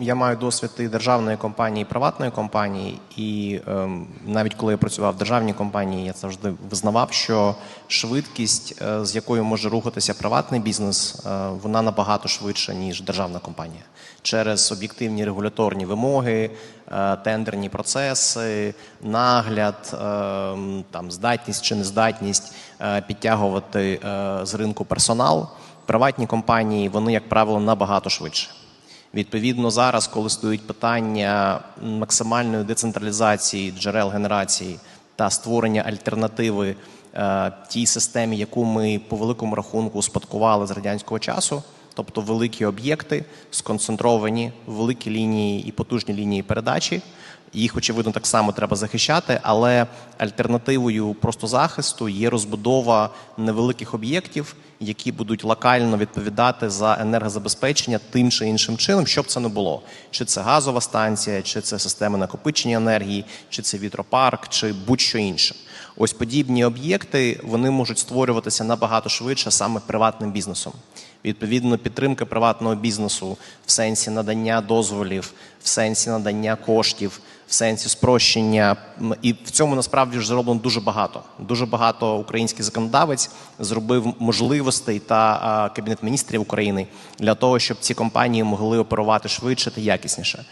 Я маю досвід і державної компанії, і приватної компанії, і ем, навіть коли я працював в державній компанії, я завжди визнавав, що швидкість, е, з якою може рухатися приватний бізнес, е, вона набагато швидша ніж державна компанія через об'єктивні регуляторні вимоги, е, тендерні процеси, нагляд, ем, там здатність чи нездатність е, підтягувати е, з ринку персонал. Приватні компанії вони, як правило, набагато швидше. Відповідно, зараз, коли стоїть питання максимальної децентралізації джерел генерації та створення альтернативи е, тій системі, яку ми по великому рахунку успадкували з радянського часу, тобто великі об'єкти сконцентровані, великі лінії і потужні лінії передачі. Їх, очевидно, так само треба захищати, але альтернативою просто захисту є розбудова невеликих об'єктів, які будуть локально відповідати за енергозабезпечення тим чи іншим чином, щоб це не було. Чи це газова станція, чи це система накопичення енергії, чи це вітропарк, чи будь-що інше. Ось подібні об'єкти вони можуть створюватися набагато швидше саме приватним бізнесом. Відповідно, підтримка приватного бізнесу в сенсі надання дозволів, в сенсі надання коштів, в сенсі спрощення. І в цьому насправді ж зроблено дуже багато. Дуже багато український законодавець зробив можливостей та кабінет міністрів України для того, щоб ці компанії могли оперувати швидше та якісніше.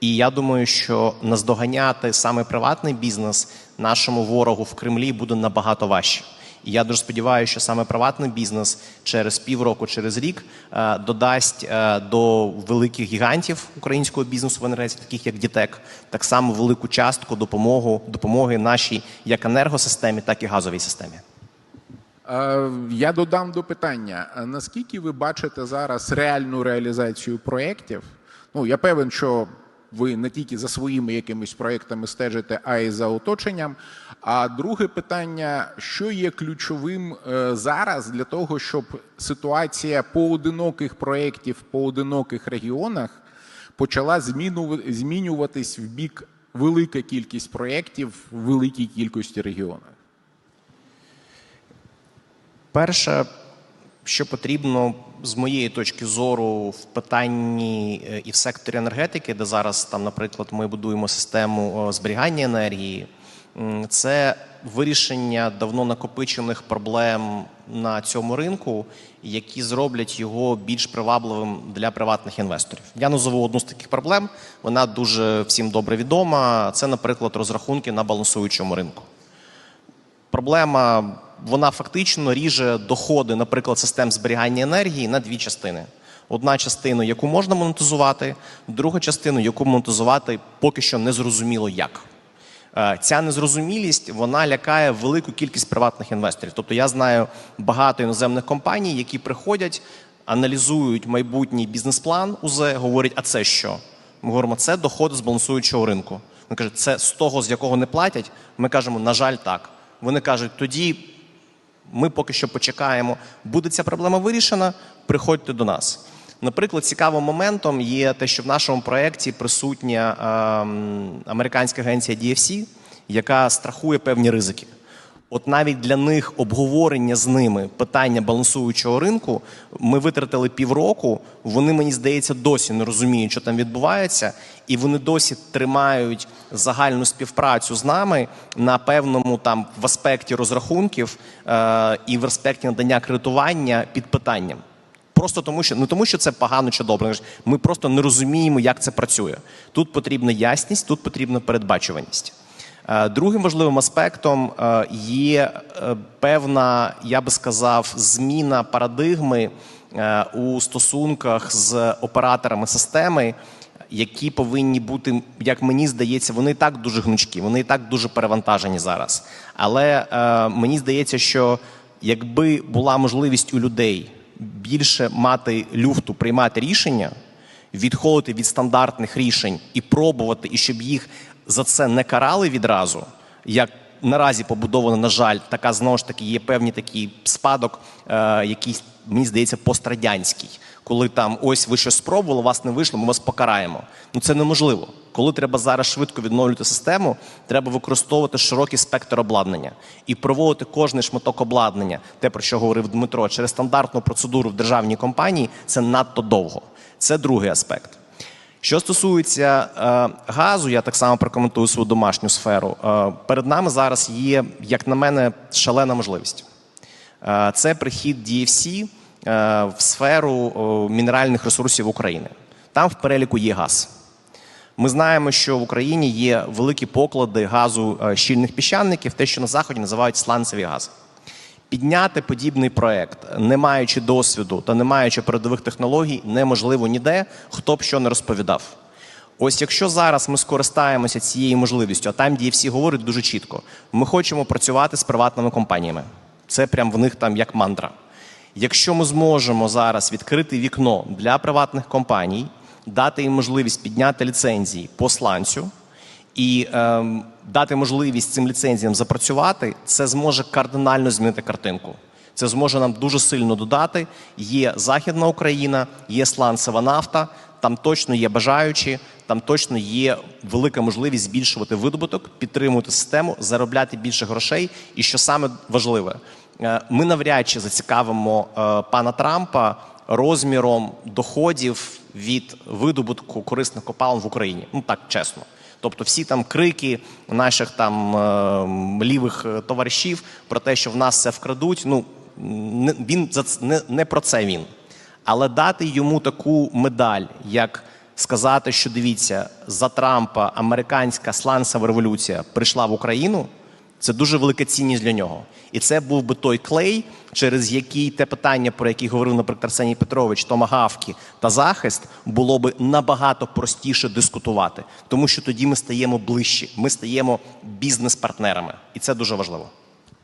І я думаю, що наздоганяти саме приватний бізнес нашому ворогу в Кремлі буде набагато важче. І я дуже сподіваюся, що саме приватний бізнес через півроку, через рік е, додасть е, до великих гігантів українського бізнесу в енергетиці, таких як Дітек, так само велику частку допомогу, допомоги нашій як енергосистемі, так і газовій системі. Е, Я додам до питання: наскільки ви бачите зараз реальну реалізацію проєктів? Ну я певен, що ви не тільки за своїми якимись проєктами стежите, а й за оточенням. А друге питання: що є ключовим е, зараз для того, щоб ситуація поодиноких проєктів поодиноких регіонах почала змінюватись в бік велика кількість проєктів в великій кількості регіонів? Перше, що потрібно з моєї точки зору в питанні е, і в секторі енергетики, де зараз там, наприклад, ми будуємо систему зберігання енергії, це вирішення давно накопичених проблем на цьому ринку, які зроблять його більш привабливим для приватних інвесторів. Я назову одну з таких проблем. Вона дуже всім добре відома. Це, наприклад, розрахунки на балансуючому ринку. Проблема вона фактично ріже доходи, наприклад, систем зберігання енергії на дві частини. Одна частина, яку можна монетизувати, друга частина, яку монетизувати поки що не зрозуміло як. Е, Ця незрозумілість вона лякає велику кількість приватних інвесторів. Тобто я знаю багато іноземних компаній, які приходять, аналізують майбутній бізнес-план УЗ, говорять, а це що? Ми говоримо, це доходи з балансуючого ринку. Вони кажуть, це з того, з якого не платять. Ми кажемо, на жаль, так. Вони кажуть, тоді ми поки що почекаємо, буде ця проблема вирішена, приходьте до нас. Наприклад, цікавим моментом є те, що в нашому проєкті присутня е, американська агенція DFC, яка страхує певні ризики. От навіть для них обговорення з ними питання балансуючого ринку ми витратили півроку. Вони, мені здається, досі не розуміють, що там відбувається, і вони досі тримають загальну співпрацю з нами на певному там в аспекті розрахунків е- і в аспекті надання кредитування під питанням. Просто тому, що не тому, що це погано чи добре. Ми просто не розуміємо, як це працює. Тут потрібна ясність, тут потрібна передбачуваність. Е, Другим важливим аспектом е, є е, певна, я би сказав, зміна парадигми у стосунках з операторами системи, які повинні бути, як мені здається, вони і так дуже гнучкі, вони і так дуже перевантажені зараз. Але мені здається, що якби була можливість у людей більше мати люфту, приймати рішення, відходити від стандартних рішень і пробувати, і щоб їх за це не карали відразу, як наразі побудовано, на жаль, така знову ж таки є певний такий спадок, е, який, мені здається, пострадянський. Коли там ось ви щось спробували, вас не вийшло, ми вас покараємо. Ну це неможливо. Коли треба зараз швидко відновлювати систему, треба використовувати широкий спектр обладнання і проводити кожний шматок обладнання, те про що говорив Дмитро, через стандартну процедуру в державній компанії це надто довго. Це другий аспект. Що стосується е, газу, я так само прокоментую свою домашню сферу. Е, перед нами зараз є, як на мене, шалена можливість. Е, це прихід DFC е, в сферу е, мінеральних ресурсів України. Там в переліку є газ. Ми знаємо, що в Україні є великі поклади газу е, щільних піщаників, те, що на заході називають сланцеві гази. Підняти подібний проект, не маючи досвіду та не маючи передових технологій, неможливо ніде, хто б що не розповідав. Ось якщо зараз ми скористаємося цією можливістю, а там DFC говорить дуже чітко: ми хочемо працювати з приватними компаніями. Це прям в них там як мантра. Якщо ми зможемо зараз відкрити вікно для приватних компаній, дати їм можливість підняти ліцензії по сланцю і ем, дати можливість цим ліцензіям запрацювати, це зможе кардинально змінити картинку. Це зможе нам дуже сильно додати. Є Західна Україна, є сланцева нафта. Там точно є бажаючі, там точно є велика можливість збільшувати видобуток, підтримувати систему, заробляти більше грошей. І що саме важливе, е, ми навряд чи зацікавимо е, пана Трампа розміром доходів від видобутку корисних копалин в Україні. Ну так чесно. Тобто всі там крики наших там е, лівих е, товаришів про те, що в нас це вкрадуть. Ну він за не, не про це він. Але дати йому таку медаль, як сказати, що дивіться, за Трампа американська сланцева революція прийшла в Україну. Це дуже велика цінність для нього. І це був би той клей, через який те питання, про яке говорив, наприклад, Арсеній Петрович, томагавки та захист, було би набагато простіше дискутувати, тому що тоді ми стаємо ближче, ми стаємо бізнес-партнерами, і це дуже важливо.